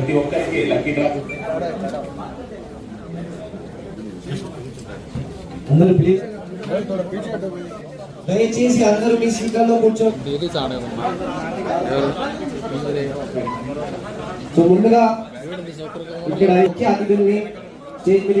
ప్రతి ఒక్కరికి lucky draw. అందరూ ప్లీజ్. దయచేసి అందరూ మీ సీట్లలో కూర్చో. సో ముందుగా ఇక్కడ ముఖ్య అతిథుల్ని స్టేజ్ మీద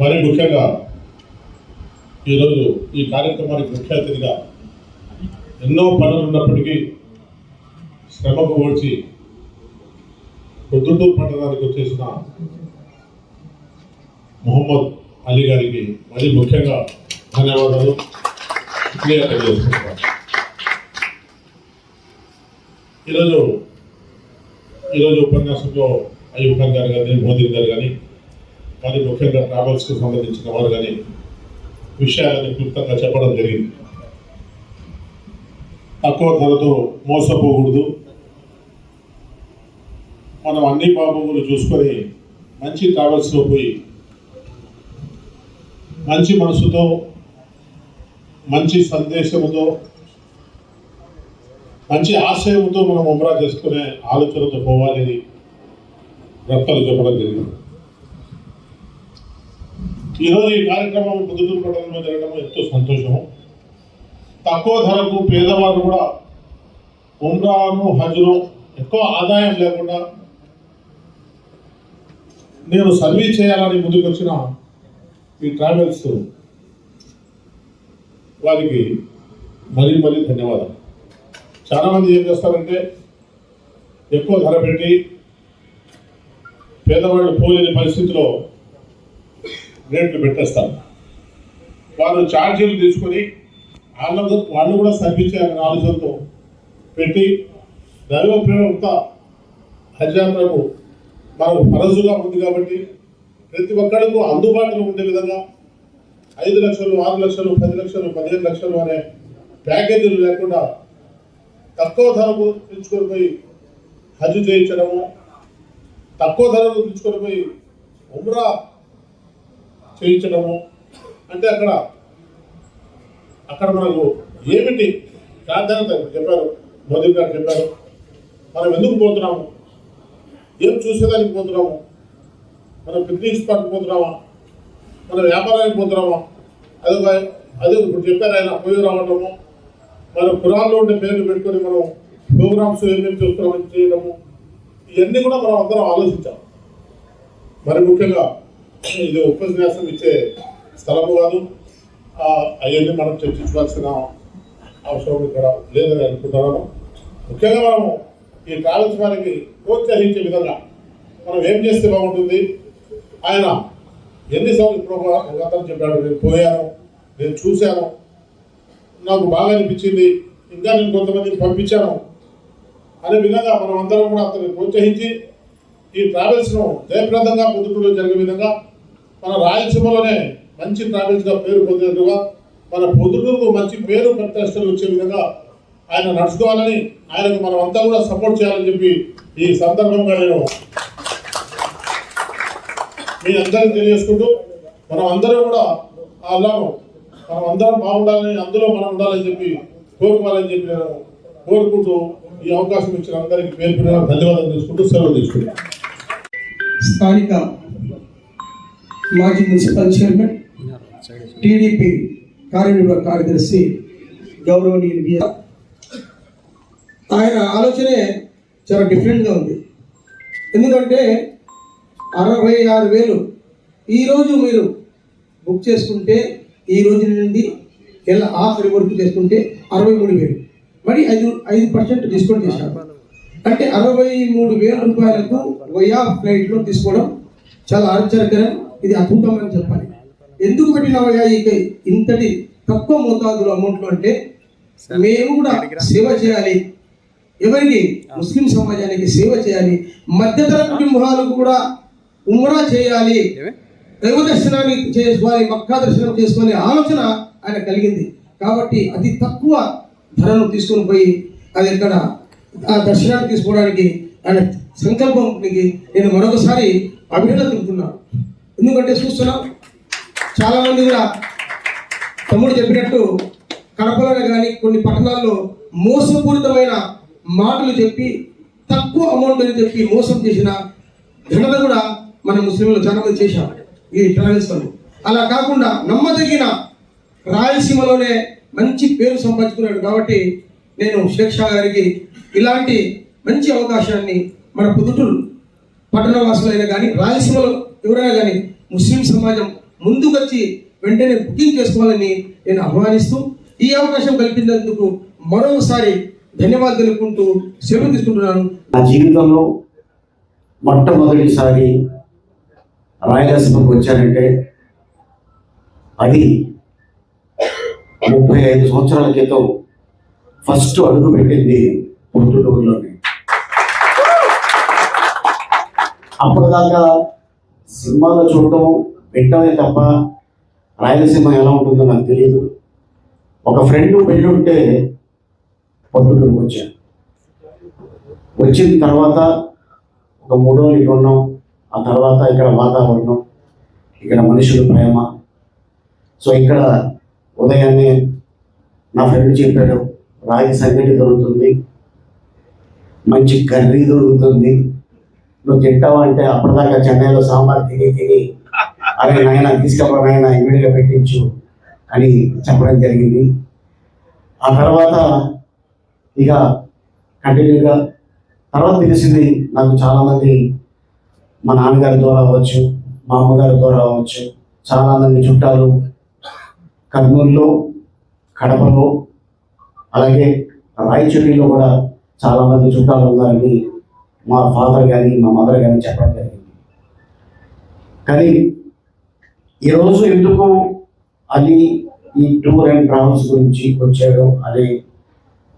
మరి ముఖ్యంగా ఈరోజు ఈ కార్యక్రమానికి ముఖ్య అతిథిగా ఎన్నో పనులు ఉన్నప్పటికీ శ్రమకు ఓడ్చి పొద్దుటూరు పట్టణానికి వచ్చేసిన మొహమ్మద్ అలీ గారికి మరి ముఖ్యంగా ధన్యవాదాలు క్లియర్ తెలియజేస్తున్నాను ఈరోజు ఈరోజు ఉపన్యాసంలో అయ్యూబ్ ఖాన్ గారు కానీ మోదీ గారు కానీ మరి ముఖ్యంగా ట్రావెల్స్కి సంబంధించిన వారు కానీ విషయాలని క్లుప్తంగా చెప్పడం జరిగింది. తక్కువ ధరతో మోసపోకూడదు. మనం అన్ని బాబులు చూసుకొని మంచి ట్రావెల్స్లో పోయి మంచి మనసుతో మంచి సందేశంతో మంచి ఆశయంతో మనం ఉమ్రా చేసుకునే ఆలోచనతో పోవాలని రక్తాలు చెప్పడం జరిగింది. ఈరోజు ఈ కార్యక్రమం పొద్దుటూరు పట్టణంలో జరగడం ఎంతో సంతోషము. తక్కువ ధరకు పేదవారు కూడా ఉమ్రాను హజ్ను ఎక్కువ ఆదాయం లేకుండా నేను సర్వీస్ చేయాలని ముందుకు వచ్చిన ఈ ట్రావెల్స్ వారికి మరీ మరీ ధన్యవాదాలు. చాలామంది ఏం చేస్తారంటే ఎక్కువ ధర పెట్టి పేదవాళ్ళు పోలేని పరిస్థితిలో రేట్లు పెట్టేస్తారు వారు ఛార్జీలు తీసుకొని వాళ్ళ వాళ్ళు కూడా సర్వీస్ ఆలోచనతో పెట్టి దైవ ప్రేమత హజ్యాత్రకు మనకు ఫరజుగా ఉంది కాబట్టి ప్రతి ఒక్కరికి అందుబాటులో ఉండే విధంగా ఐదు లక్షలు ఆరు లక్షలు పది లక్షలు పదిహేను లక్షలు అనే ప్యాకేజీలు లేకుండా తక్కువ ధరకు తెచ్చుకొని పోయి హజ్ చేయించడము తక్కువ ధరకు తెచ్చుకొని పోయి ఉమ్రా చేయించడము. అంటే అక్కడ అక్కడ మనకు ఏమిటి ప్రాధాన్యత చెప్పారు మోదీ గారు చెప్పారు. మనం ఎందుకు పోతున్నాము? ఏం చూసేదానికి పోతున్నాము? మనం పిక్నిక్ స్పాట్ పోతున్నామా? మన వ్యాపారానికి పోతున్నామా? అది అది ఇప్పుడు చెప్పారు ఆయన పోయి రావటము. మన కురాల్లో ఉండే పేర్లు పెట్టుకొని మనం ప్రోగ్రామ్స్ ఏమేమి చూస్తున్నామని చేయడము ఇవన్నీ కూడా మనం అందరం ఆలోచించాం మరి ముఖ్యంగా ఇది ఉపన్యాసం ఇచ్చే స్థలము కాదు. అవన్నీ మనం చర్చించుకోవాల్సిన అవసరం ఇక్కడ లేదని అనుకుంటున్నాను ముఖ్యంగా మనము ఈ ట్రావెల్స్ వారికి ప్రోత్సహించే విధంగా మనం ఏం చేస్తే బాగుంటుంది? ఆయన ఎన్నిసార్లు ఇప్పుడు ఒక అతను చెప్పాడు నేను పోయాను నేను చూశాను నాకు బాగా అనిపించింది ఇంకా నేను కొంతమందిని పంపించాను అనే విధంగా మనం అందరం కూడా అతన్ని ప్రోత్సహించి ఈ ట్రావెల్స్ను జయప్రదంగా పొద్దుటూరులో జరిగే విధంగా మన రాయలసీమలోనే మంచి ట్రావెల్స్గా పేరు పొందినట్టుగా మన పొద్దుటూరుకు మంచి పేరు ప్రతిష్టలు వచ్చే విధంగా ఆయన నడుచుకోవాలని ఆయనకు మనం అంతా కూడా సపోర్ట్ చేయాలని చెప్పి ఈ సందర్భంగా నేను మీ అందరికీ తెలియజేసుకుంటూ మనం అందరం కూడా అల్లాను మనం అందరం బాగుండాలని అందులో మనం ఉండాలని చెప్పి కోరుకోవాలని చెప్పి నేను కోరుకుంటూ ఈ అవకాశం ఇచ్చిన అందరికీ పేరు ధన్యవాదాలు తీసుకుంటూ సెలవు తీసుకుంటాను స్థానిక మాజీ మున్సిపల్ చైర్మన్ టీడీపీ కార్యనిర్వాహక కార్యదర్శి గౌరవనీయులు ఆయన ఆలోచనే చాలా డిఫరెంట్గా ఉంది. ఎందుకంటే అరవై ఆరు వేలు ఈరోజు మీరు బుక్ చేసుకుంటే ఈ రోజు నుండి ఎలా ఆఖరి వరకు చేసుకుంటే అరవై మూడు వేలు. మరి ఐదు ఐదు పర్సెంట్ డిస్కౌంట్ చేశారు. అంటే అరవై మూడు వేల రూపాయలకు వయా ఫ్లైట్లో తీసుకోవడం చాలా ఆశ్చర్యకరం. ఇది అద్భుతం అని చెప్పాలి. ఎందుకు పెట్టినవయ్యా ఇక ఇంతటి తక్కువ మోతాదులో అమౌంట్లు అంటే మేము కూడా సేవ చేయాలి. ఎవరికి? ముస్లిం సమాజానికి సేవ చేయాలి. మధ్యతర కుటుంబాలకు కూడా ఉమ్రా చేయాలి. దైవ దర్శనాన్ని చేసుకోవాలి మక్కా దర్శనం చేసుకునే ఆలోచన ఆయన కలిగింది. కాబట్టి అతి తక్కువ ధరను తీసుకొని పోయి అది ఎక్కడ ఆ దర్శనాన్ని తీసుకోవడానికి ఆయన సంకల్పంకి నేను మరొకసారి అభినందనలుతున్నాను ఎందుకంటే చూస్తున్నాం చాలామంది కూడా తమ్ముడు చెప్పినట్టు కడపలోనే కానీ కొన్ని పట్టణాల్లో మోసపూరితమైన మాటలు చెప్పి తక్కువ అమౌంట్ అని చెప్పి మోసం చేసిన ఘనత కూడా మన ముస్లింలు చాలామంది చేశాం ఈ ట్రావెల్స్ అలా కాకుండా నమ్మదగిన రాయలసీమలోనే మంచి పేరు సంపాదించుకున్నాడు కాబట్టి నేను షేక్ షా గారికి ఇలాంటి మంచి అవకాశాన్ని మన పుదుటూరు పట్టణ వాసులైనా కానీ రాయలసీమలో ఎవరైనా కానీ ముస్లిం సమాజం ముందుకొచ్చి వెంటనే బుకింగ్ చేసుకోవాలని నేను ఆహ్వానిస్తూ ఈ అవకాశం కల్పించినందుకు మరోసారి ధన్యవాదాలు తెలుపుకుంటూ సెలవు తీసుకుంటున్నాను. నా జీవితంలో మొట్టమొదటిసారి రాయలసీమకు వచ్చానంటే అది ముప్పై ఐదు సంవత్సరాల క్రితం ఫస్ట్ అడుగు పెట్టింది పొద్దుటూరులోనే అప్పటిదాకా సినిమాలో చూడటం వింటమే తప్ప రాయలసీమ ఎలా ఉంటుందో నాకు తెలియదు ఒక ఫ్రెండ్ పెళ్ళి ఉంటే పొద్దుటూరుకు వచ్చాను వచ్చిన తర్వాత ఒక మూడు రోజులు ఇక్కడ ఉన్నాం. ఆ తర్వాత ఇక్కడ వాతావరణం ఇక్కడ మనుషులు ప్రేమ. సో ఇక్కడ ఉదయాన్నే నా ఫ్రెండ్ చెప్పాడు రాగి సంగటి దొరుకుతుంది మంచి కర్రీ దొరుకుతుంది నువ్వు తింటావు అంటే అప్పటిదాకా చెన్నైలో సాంబార్ తిని తిని అరే నాయన తీసుకపో నాయన ఇమీడియట్గా పెట్టించు అని చెప్పడం జరిగింది. ఆ తర్వాత ఇక కంటిన్యూగా తర్వాత తెలిసింది నాకు చాలామంది మా నాన్నగారి ద్వారా అవ్వచ్చు మా అమ్మగారి ద్వారా అవ్వచ్చు చాలామంది చుట్టాలు కర్నూలులో కడపలో అలాగే రాయచూరిలో కూడా చాలామంది చుట్టాలు ఉన్నారని మా ఫాదర్ కానీ మా మదర్ కానీ చెప్పడం జరిగింది. కానీ ఈరోజు ఎందుకు అది ఈ టూర్ అండ్ ట్రావెల్స్ గురించి వచ్చాడు అనే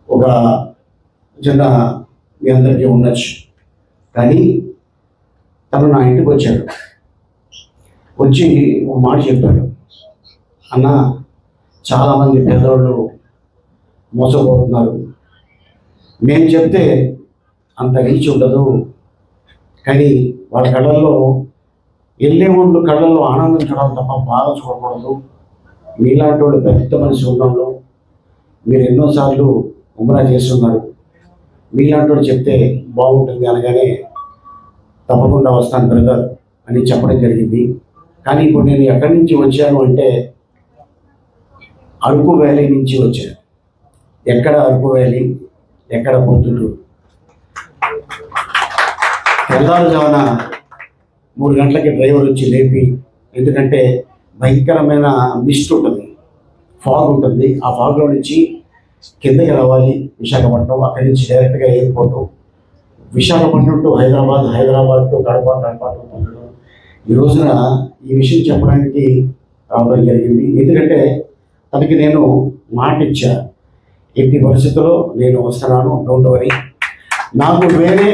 ఒక చిన్న మీ అందరికీ ఉండొచ్చు. కానీ తను నా ఇంటికి వచ్చాడు. వచ్చి ఒక మాట చెప్పాడు. అన్న చాలామంది పేదవాళ్ళు మోసపోతున్నారు. నేను చెప్తే అంత రీచ్ ఉండదు. కానీ వాళ్ళ కళ్ళల్లో వెళ్ళే వాళ్ళు కళ్ళల్లో ఆనందం తప్ప బాధ చూడకూడదు. మీలాంటి వాళ్ళు పెద్ద మనిషి ఉన్నాడు మీరు ఎన్నోసార్లు ఉమరా చేస్తున్నారు. మీలాంటి చెప్తే బాగుంటుంది అనగానే తప్పకుండా వస్తాను బ్రదర్ అని చెప్పడం జరిగింది. కానీ ఇప్పుడు నేను ఎక్కడి నుంచి వచ్చాను అంటే అరకు వ్యాలీ నుంచి వచ్చాను. ఎక్కడ అరకు వ్యాలీ? ఎక్కడ పొద్దుటూరు తెల్లారుజామున మూడు గంటలకి డ్రైవర్ వచ్చి లేపి ఎందుకంటే భయంకరమైన మిస్ట్ ఉంటుంది ఫాగ్ ఉంటుంది. ఆ ఫాగ్లో నుంచి కిందకి రావాలి విశాఖపట్నం అక్కడి నుంచి డైరెక్ట్గా airport Visakhapatnam to Hyderabad Hyderabad to Kadapa Kadapa to పొందడం ఈ రోజున ఈ విషయం చెప్పడానికి రావడం జరిగింది. ఎందుకంటే తనకి నేను మాట ఇచ్చా. ఎట్టి పరిస్థితుల్లో నేను వస్తున్నాను డోంట్ వరీ నాకు వేరే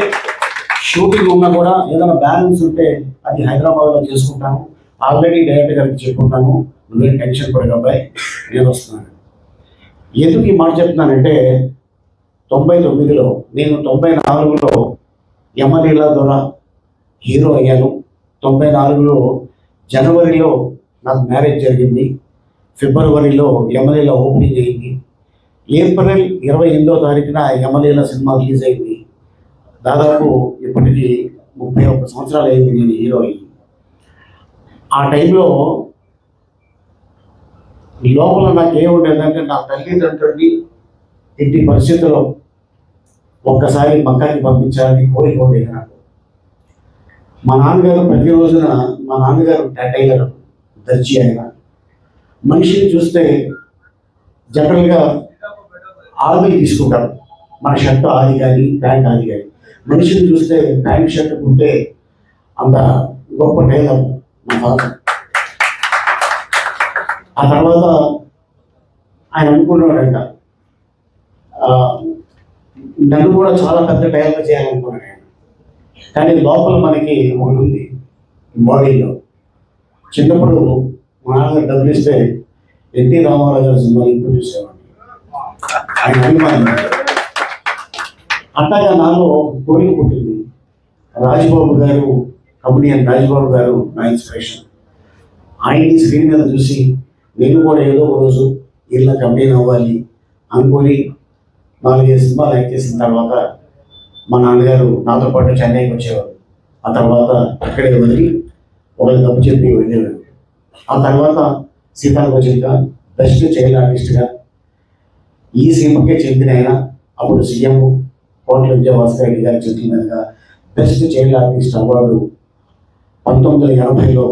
షూటింగ్ ఉన్నా కూడా ఏదైనా బ్యాలెన్స్ ఉంటే అది హైదరాబాద్లో చేసుకుంటాను. ఆల్రెడీ డైరెక్ట్ గారికి చెప్పుకుంటాను. నువ్వే టెన్షన్ పడే అబ్బాయి. నేను వస్తున్నాను. ఎందుకు ఈ మాట చెప్తున్నానంటే తొంభై తొమ్మిదిలో నేను తొంభై నాలుగులో ఎమ్మెల్యేల ద్వారా హీరో అయ్యాను. తొంభై నాలుగులో జనవరిలో నాకు మ్యారేజ్ జరిగింది. ఫిబ్రవరిలో యమలీల ఓపెనింగ్ అయింది. ఏప్రిల్ ఇరవై ఎనిమిదో తారీఖున యమలీల సినిమా రిలీజ్ అయింది. దాదాపు ఇప్పటికి ముప్పై ఒక్క సంవత్సరాలు అయింది నేను హీరో అయ్యి. ఆ టైంలో లోపల నాకు ఏముండేదంటే నా తల్లిదండ్రుల్ని ఇంటి పరిస్థితుల్లో ఒక్కసారి మక్కాకి పంపించాలని కోరిక ఉండేది నాకు. మా నాన్నగారు ప్రతి రోజున మా నాన్నగారు టైలర్ దర్జీ ఆయన. మనిషిని చూస్తే జనరల్గా ఆవి తీసుకుంటారు. మన షర్ట్ ఆది కానీ ప్యాంట్ ఆది కానీ. మనిషిని చూస్తే ప్యాంట్ షర్ట్ ఉంటే అంత గొప్ప టైలర్ మా ఫాదర్ ఆ తర్వాత ఆయన అనుకున్నాడంట నన్ను కూడా చాలా పెద్ద టైలర్ చేయాలనుకున్నాడు ఆయన. కానీ లోపల మనకి ఒకటి ఉంది బాడీలో. చిన్నప్పుడు మా నాన్నగారు డబ్బులు ఇస్తే ఎన్టీ రామారావు గారి సినిమాలు ఇంట్లో చూసేవాడిని. ఆయన అభిమానం. అంతగా నాలో కోరిక పుట్టింది రాజబాబు గారు కబడ్డీయన్ రాజబాబు గారు నా ఇన్స్పిరేషన్. ఆయన్ని స్క్రీన్ మీద చూసి నేను కూడా ఏదో ఒక రోజు ఇలా కబడ్డీని అవ్వాలి అనుకొని నాలుగైదు సినిమాలు యాక్ట్ చేసిన తర్వాత మా నాన్నగారు నాతో పాటు చెన్నైకి వచ్చేవారు. ఆ తర్వాత అక్కడే వదిలి ఒకరికి కప్పు చెప్పి వెళ్ళేవాడు ఆ తర్వాత సీతారామచిగా బెస్ట్ చైల్డ్ ఆర్టిస్ట్గా ఈ సీమకే చెందిన ఆయన అప్పుడు సీఎం కోట్ల విజయభాస్కర్ రెడ్డి గారి చేతుల మీదుగా బెస్ట్ చైల్డ్ ఆర్టిస్ట్ అవార్డు పంతొమ్మిది వందల ఎనభైలో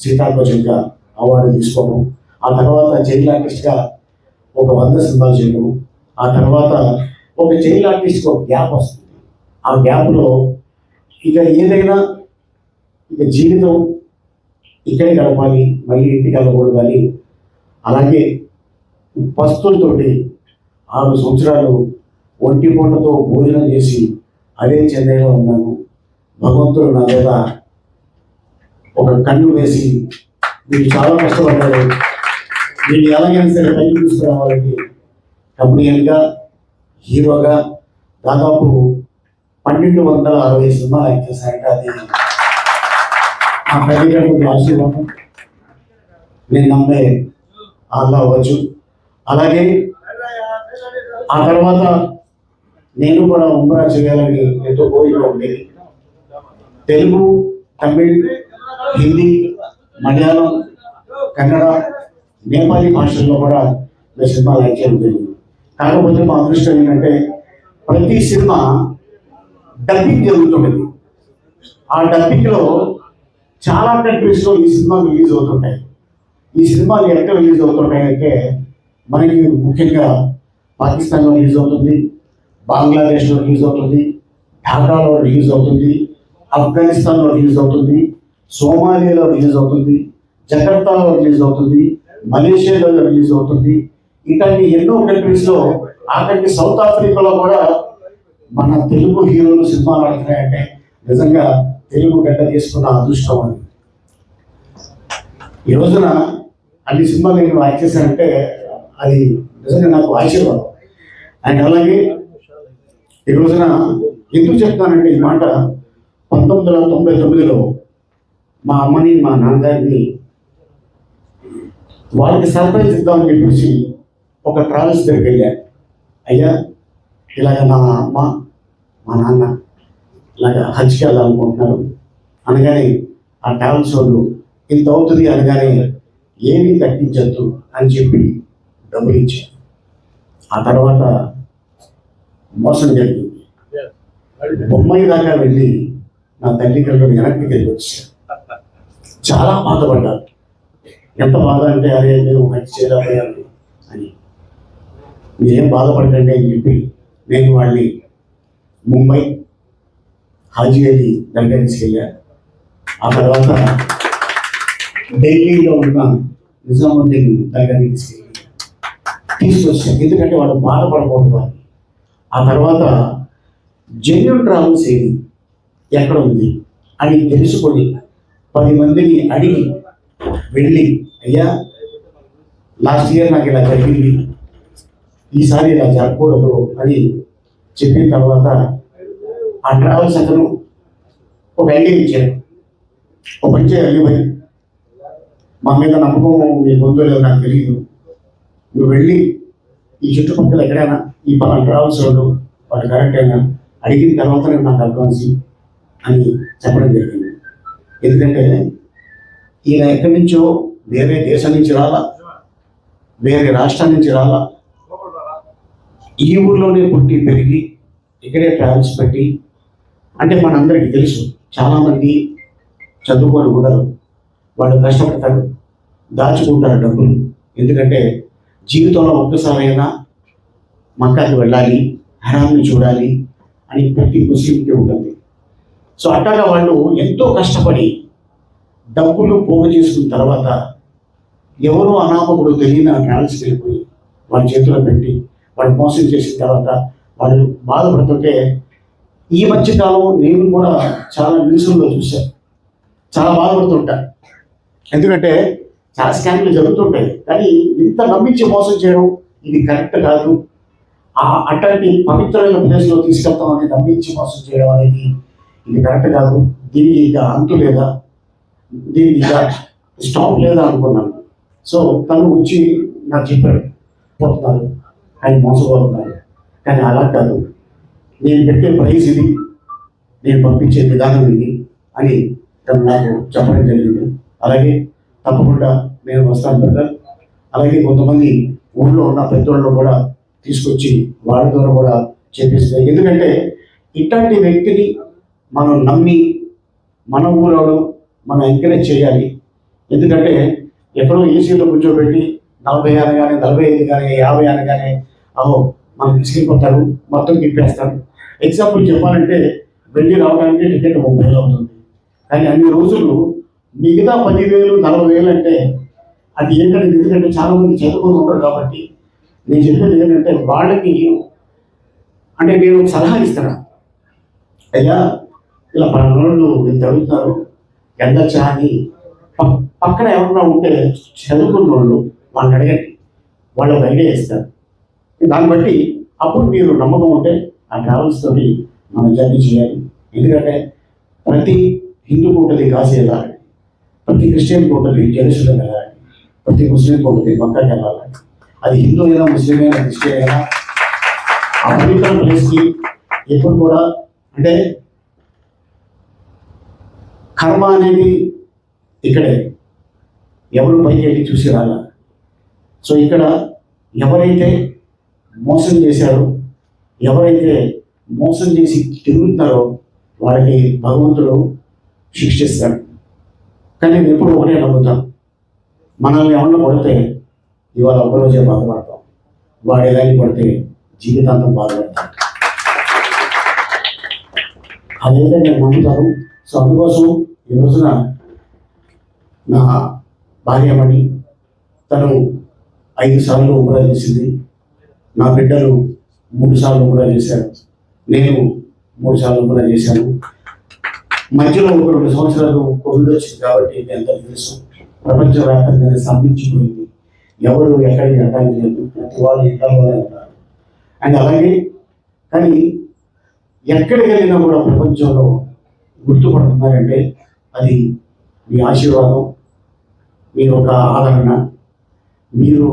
సీతాకోచంగా అవార్డు తీసుకోవడం ఆ తర్వాత చైల్డ్ ఆర్టిస్ట్గా ఒక వంద సినిమాలు చేయడం ఆ తర్వాత ఒక చైల్డ్ ఆర్టిస్ట్కి ఒక గ్యాప్ వస్తుంది. ఆ గ్యాప్లో ఇక ఏదైనా ఇక జీవితం ఇక్కడే గడపాలి మళ్ళీ ఇంటికి వెళ్ళకూడదు అని అలాగే పస్తులతోటి ఆరు సంవత్సరాలు ఒంటి పూటతో భోజనం చేసి అదే చెన్నైలో ఉన్నాను. భగవంతుడు నా మీద ఒక కన్ను వేసి మీరు చాలా కష్టపడ్డారు. మీరు ఎలాగైనా సరే పైకి తీసుకురావాలని కబడ్డీగా హీరోగా దాదాపు పన్నెండు వందల అరవై సినిమాలు ఆయన చేశారంటే అది నా తల్లిదండ్రుల ఆశీర్వాదం. నేను నమ్మే అలా అవ్వచ్చు. అలాగే ఆ తర్వాత నేను కూడా ఉమ్రా చేయాలని ఎంతో కోరిక ఉండేది. తెలుగు తమిళ్ హిందీ మలయాళం కన్నడ నేపాలీ భాషల్లో కూడా నా సినిమా లైక్ చేయడం జరిగింది. కాకపోతే మా అదృష్టం ఏంటంటే ప్రతి సినిమా డబ్బింగ్ జరుగుతుండేది ఆ డబ్బింగ్లో చాలా కంట్రీస్లో ఈ సినిమాలు రిలీజ్ అవుతుంటాయి. ఈ సినిమాలు ఎక్కడ రిలీజ్ అవుతుంటాయి అంటే మనకి ముఖ్యంగా పాకిస్తాన్లో రిలీజ్ అవుతుంది. బంగ్లాదేశ్లో రిలీజ్ అవుతుంది ఢాకాలో రిలీజ్ అవుతుంది ఆఫ్ఘనిస్తాన్లో రిలీజ్ అవుతుంది సోమాలియాలో రిలీజ్ అవుతుంది జకర్తాలో రిలీజ్ అవుతుంది మలేషియాలో రిలీజ్ అవుతుంది. ఇట్లాంటి ఎన్నో కంట్రీస్లో ఆఖరికి సౌత్ ఆఫ్రికాలో కూడా మన తెలుగు హీరోలు సినిమాలు ఆడుతున్నాయంటే నిజంగా తెలుగు గడ్డ తీసుకున్న అదృష్టం అని ఈ రోజున అన్ని సినిమాలు నేను వాచ్ చేశానంటే అది నిజంగా నాకు ఆశీర్వాదం. అండ్ అలాగే ఈ రోజున ఎందుకు చెప్తానంటే ఈ మాట పంతొమ్మిది వందల తొంభై తొమ్మిదిలో మా అమ్మని మా నాన్నగారిని వాళ్ళకి సర్ప్రైజ్ ఇద్దామని చెప్పేసి ఒక ట్రావెల్స్ దగ్గరికి వెళ్ళా. అయ్యా ఇలాగ నా అమ్మ మా నాన్న ఇలాగ హజ్కి వెళ్ళాలనుకుంటున్నారు అనగానే ఆ ట్రావెల్స్ వాళ్ళు ఇంత అవుతుంది అనగానే ఏమీ కట్టించద్దు అని చెప్పి డబ్బులు ఇచ్చారు ఆ తర్వాత మోసం జరిగింది బొమ్మాయి దాకా వెళ్ళి నా తల్లిదండ్రులు వెనక్కి తిరిగి వచ్చారు చాలా బాధపడ్డారు ఎంత బాధ అంటే అరే నేను మంచి చేయలేకపోయాను అని. మీరేం బాధపడకండి అని చెప్పి నేను వాళ్ళని ముంబై హాజీ అలీ దగ్గర తీసుకెళ్ళాను ఆ తర్వాత ఢిల్లీలో ఉన్న నిజాముద్దీన్ దగ్గర తీసుకెళ్ళి. తీసుకొచ్చాను ఎందుకంటే వాళ్ళు బాధపడకూడదు అని. ఆ తర్వాత జెన్యున్ ట్రావెల్స్ ఏది ఎక్కడ ఉంది? అని తెలుసుకొని పది మందిని అడిగి వెళ్ళి అయ్యా లాస్ట్ ఇయర్ నాకు ఇలా జరిగింది. ఈసారి ఇలా జరగకూడదు అని చెప్పిన తర్వాత ఆ ట్రావెల్స్ అతను ఒక ఐడియా ఇచ్చారు. ఒక మంచి అయ్యి మా మీద నమ్మకం నీకు ఉందో లేదో నాకు తెలియదు నువ్వు వెళ్ళి ఈ చుట్టుపక్కల ఎక్కడైనా ఈ పలానా ట్రావెల్స్ వాళ్ళు వాళ్ళు కరెక్ట్ అయినా అడిగిన తర్వాత నేను నాకు అడ్వాన్స్ అని చెప్పడం జరిగింది. ఎందుకంటే ఈయన ఎక్కడి నుంచో వేరే దేశం నుంచి రాలా వేరే రాష్ట్రం నుంచి రాలా ఈ ఊర్లోనే పుట్టి పెరిగి ఇక్కడే ట్రావెల్స్ పెట్టి అంటే మనందరికీ తెలుసు చాలామంది చదువుకొని ఉండరు వాళ్ళు కష్టపడతారు దాచుకుంటారు డబ్బులు. ఎందుకంటే జీవితంలో ఒక్కసారైనా మక్కాకి వెళ్ళాలి హరాన్ని చూడాలి అని ప్రతి ముస్లింకి ఉంటుంది. సో అట్లాగా వాళ్ళు ఎంతో కష్టపడి డబ్బులు పోగు చేసుకున్న తర్వాత ఎవరో అనామకుడు తెలియని ట్రావెల్స్కి వెళ్ళిపోయి వాళ్ళ చేతిలో పెట్టి వాళ్ళు మోసం చేసిన తర్వాత వాళ్ళు బాధపడుతుంటే ఈ మధ్యకాలం నేను కూడా చాలా న్యూస్లో చూశాను. చాలా బాధపడుతుంటా. ఎందుకంటే చాలా స్కామ్లు జరుగుతుంటాయి. కానీ ఇంత నమ్మించి మోసం చేయడం ఇది కరెక్ట్ కాదు. ఆ అట్లాంటి పవిత్రమైన ప్లేస్లో తీసుకెళ్తామని నమ్మించి మోసం చేయడం అనేది ఇది కరెక్ట్ కాదు. దీనికి ఇక అంతు లేదా? దీనికి ఇక స్టాప్ లేదా అనుకున్నాను. సో తను వచ్చి నాకు చెప్పాడు పోతున్నారు. ఆయన మోసపోతున్నారు. కానీ అలా కాదు. నేను పెట్టే ప్రైజ్ ఇది. నేను పంపించే విధానం ఇది అని తను నాకు చెప్పడం జరిగింది. అలాగే తప్పకుండా నేను వస్తాను బ్రదర్ అలాగే కొంతమంది ఊళ్ళో ఉన్న పెద్దోళ్ళు కూడా తీసుకొచ్చి వాళ్ళ ద్వారా కూడా చేపిస్తాయి ఎందుకంటే ఇట్లాంటి వ్యక్తిని మనం నమ్మి మన ఊళ్ళో మనం ఎంకరేజ్ చేయాలి. ఎందుకంటే ఎక్కడో ఏసీలో కూర్చోబెట్టి నలభై అనగానే నలభై ఐదు కానీ యాభై అనగానే అహో మనం తీసుకెళ్ళిపోతారు మొత్తం తిప్పేస్తారు. ఎగ్జాంపుల్ చెప్పాలంటే వెళ్ళి రావడానికి టికెట్ ముప్పై అవుతుంది. కానీ అన్ని రోజులు మిగతా పదివేలు నలభై వేలు అంటే అది ఏంటంటే ఎందుకంటే చాలా మంది చదువుకొని ఉంటారు కాబట్టి నేను చెప్పేది ఏంటంటే వాళ్ళకి అంటే నేను ఒక సలహా ఇస్తాను. అయ్యా ఇలా పలానోళ్ళు ఇంత అడుగుతున్నారు వెళ్ళొచ్చా అని పక్కన ఎవరన్నా ఉంటే చదువుకున్న వాళ్ళు వాళ్ళని అడగండి. వాళ్ళు ఒక ఐడియా ఇస్తారు దాన్ని బట్టి అప్పుడు మీరు నమ్మకం ఉంటే ఆ ట్రావెల్స్ తోటి మనం జర్నీ చేయాలి. ఎందుకంటే ప్రతి హిందూ ఉంటుంది కాశీ ప్రతి క్రిస్టియన్కి ఉంటుంది జెరూసలేం వెళ్ళాలి ప్రతి ముస్లింకి ఉంటుంది మక్కకి వెళ్ళాలి అది హిందూ అయినా ముస్లిం అయినా క్రిస్టియన్ అయినా ఆ పవిత్ర ప్లేస్కి ఎప్పుడు కూడా అంటే కర్మ అనేది ఇక్కడే. ఎవరు పైకి వెళ్ళి చూసి రాల. సో ఇక్కడ ఎవరైతే మోసం చేశారో ఎవరైతే మోసం చేసి తిరుగుతున్నారో వాళ్ళకి భగవంతుడు శిక్షిస్తాడు. కానీ నేను ఎప్పుడు ఒకటే నమ్ముతాను మనల్ని ఎవరిలో కొడితే ఇవాళ ఒకరోజే బాధపడతాం. వాడు ఎలాంటి పడితే జీవితాంతం బాధపడతాం. అదైతే నేను నమ్ముతాను. సో అందుకోసం ఈ రోజున నా భార్యమణి తను ఐదు సార్లు ఉమరా చేసింది నా బిడ్డలు మూడు సార్లు ఉమరా చేశారు నేను మూడు సార్లు ఉమరా చేశాను మధ్యలో ఒక రెండు సంవత్సరాలు కోవిడ్ వచ్చింది కాబట్టి ఎంత తెలుసు ప్రపంచవ్యాప్తంగా స్తంభించిపోయింది ఎవరు ఎక్కడికి వెళ్ళడానికి లేదు. ప్రతి వాళ్ళు ఇళ్ళలోనే ఉన్నారు. అండ్ అలాగే కానీ ఎక్కడికి వెళ్ళినా కూడా ప్రపంచంలో గుర్తుపడుతున్నారంటే అది మీ ఆశీర్వాదం మీ ఒక ఆదరణ. మీరు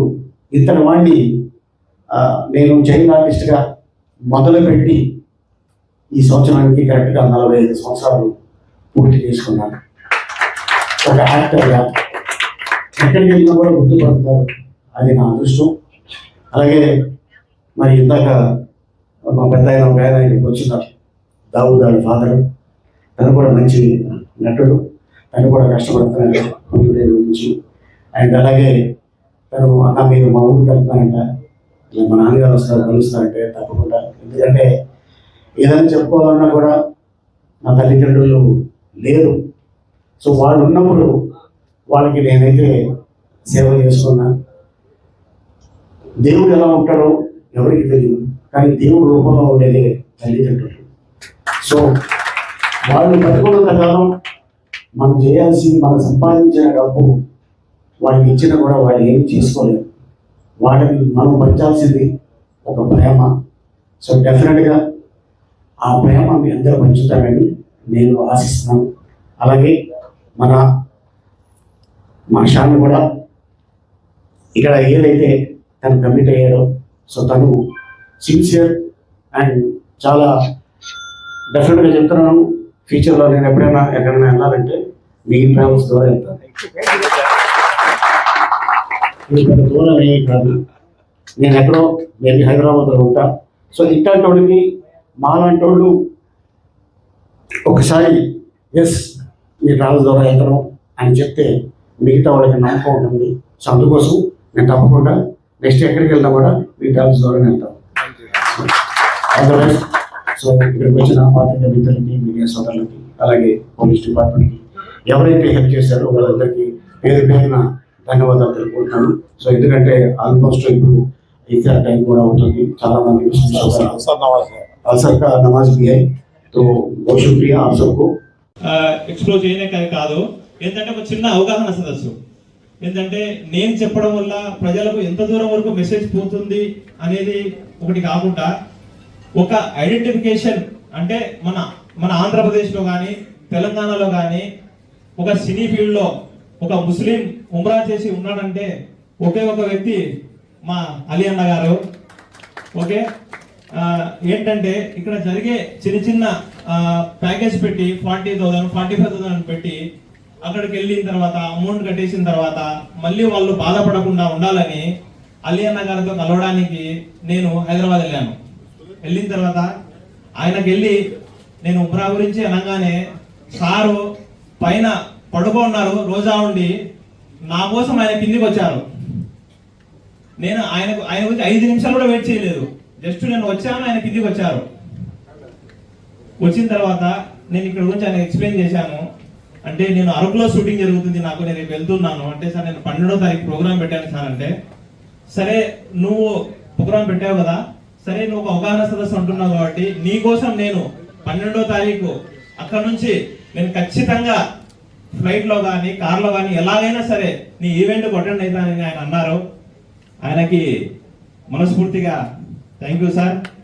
ఇతని వాడిని నేను చైల్డ్ ఆర్టిస్ట్గా మొదలుపెట్టి ఈ సంవత్సరానికి కరెక్ట్గా నలభై ఐదు సంవత్సరాలు పూర్తి చేసుకున్నాను. ఒక యాక్టర్గా ఎక్కడికి వెళ్ళినా కూడా గుర్తుపడతారు. అది నా అదృష్టం. అలాగే మరి ఇందాక మా పెద్ద ఆయన ఒక ఆయన ఇక్కడికి వచ్చినారు దావుద్ వాళ్ళ ఫాదర్ తను కూడా మంచి నటుడు. తను కూడా కష్టపడుతున్నాడు. కంప్యూటర్ గురించి అండ్ అలాగే తను అన్న మీరు మా ఊరికి వెళ్తున్నారంట. మా నాన్నగారు వస్తారు కలుస్తారంటే తప్పకుండా. ఎందుకంటే ఏదైనా చెప్పుకోవాలన్నా కూడా నా తల్లిదండ్రులు లేరు. సో వాళ్ళు ఉన్నప్పుడు వాళ్ళకి నేనైతే సేవ చేసుకున్నా దేవుడు ఎలా ఉంటాడో ఎవరికి తెలియదు కానీ దేవుడు రూపంలో ఉండేది తల్లిదండ్రులు. సో వాళ్ళు బతుకున్నంత కాలం మనం చేయాల్సి మనం సంపాదించిన డబ్బు వాళ్ళకి ఇచ్చినా కూడా వాళ్ళు ఏం చేసుకోలేరు. వాళ్ళకి మనం పంచాల్సింది ఒక ప్రేమ. సో డెఫినెట్గా ఆ ప్రేమ మీ అందరూ పంచుతారని నేను ఆశిస్తున్నాను. అలాగే మన మా షాన్ కూడా ఇక్కడ ఏదైతే తను కమిట్ అయ్యాడో సో తను సిన్సియర్ అండ్ చాలా డెఫినెట్గా చెప్తున్నాను. ఫ్యూచర్లో నేను ఎప్పుడైనా ఎక్కడైనా వెళ్ళాలంటే మీ ట్రావెల్స్ ద్వారా వెళ్తాను. పెద్ద దూరం ఏమి కాదు. నేను ఎక్కడో నేను హైదరాబాద్లో ఉంటా. సో ఇట్లాంటి వాళ్ళకి మాలాంటి వాళ్ళు ఒకసారి ఎస్ మీరు రాజు ద్వారా ఎక్కడం అని చెప్తే మిగతా వాళ్ళకి నమ్మకం ఉంటుంది. సో అందుకోసం నేను తప్పకుండా నెక్స్ట్ ఎక్కడికి వెళ్దాం కూడా మీ రాజు ద్వారా వెళ్తాను. అదర్వైజ్ సో ఇక్కడికి వచ్చిన పాత్రిక మిత్రులకి మీడియా సోదరులకి అలాగే పోలీస్ డిపార్ట్మెంట్కి ఎవరైతే హెల్ప్ చేశారో వాళ్ళందరికీ పేరు పేరున ధన్యవాదాలు తెలుపుకుంటున్నాను. సో ఎందుకంటే ఆల్మోస్ట్ ఇప్పుడు ఇఫ్తార్ టైం కూడా అవుతుంది. చాలా మంది సార్ నమాజ్ బిఐ तो बहुत शुक्रिया आप सबको ఎక్స్ప్లోర్ చేయనే కాదు ఏంటంటే ఒక చిన్న అవగాహన సదస్సు ఏంటంటే నేను చెప్పడం వల్ల ప్రజలకు ఎంత దూరం వరకు మెసేజ్ పోతుంది అనేది ఒకటి కాకుండా ఒక ఐడెంటిఫికేషన్ అంటే మన మన ఆంధ్రప్రదేశ్లో కానీ తెలంగాణలో కానీ ఒక సినీ ఫీల్డ్లో ఒక ముస్లిం ఉమ్రా చేసి ఉన్నాడంటే ఒకే ఒక వ్యక్తి మా అలీ అన్న గారు ఓకే ఆ, ఏంటంటే ఇక్కడ జరిగే చిన్న చిన్న ప్యాకేజ్ పెట్టి forty thousand forty five thousand పెట్టి అక్కడికి వెళ్ళిన తర్వాత అమౌంట్ కట్టేసిన తర్వాత మళ్ళీ వాళ్ళు బాధపడకుండా ఉండాలని అలీ అన్న గారితో కలవడానికి నేను హైదరాబాద్ వెళ్ళాను. వెళ్ళిన తర్వాత ఆయనకి వెళ్ళి నేను ఉమ్రా గురించి అనగానే సారు పైన పడుకో ఉన్నారు రోజా ఉండి నా కోసం ఆయన కిందికి వచ్చారు. నేను ఆయనకు ఆయన గురించి ఐదు నిమిషాలు కూడా వెయిట్ చేయలేదు. జస్ట్ నేను వచ్చాను ఆయన కిందికి వచ్చారు. వచ్చిన తర్వాత నేను ఇక్కడ గురించి ఆయన ఎక్స్ప్లెయిన్ చేశాను. అంటే నేను అరకులో షూటింగ్ జరుగుతుంది నాకు నేను రేపు వెళ్తున్నాను. అంటే సార్ నేను పన్నెండో తారీఖు ప్రోగ్రామ్ పెట్టాను సార్ అంటే సరే నువ్వు ప్రోగ్రామ్ పెట్టావు కదా సరే నువ్వు ఒక అవగాహన సదస్సు అంటున్నావు కాబట్టి నీ కోసం నేను పన్నెండో తారీఖు అక్కడ నుంచి నేను ఖచ్చితంగా ఫ్లైట్లో కానీ కార్లో కానీ ఎలాగైనా సరే నీ ఈవెంట్ అటెండ్ అవుతానని ఆయన అన్నారు. ఆయనకి మనస్ఫూర్తిగా థ్యాంక్ యూ సార్ ఎందుకంటే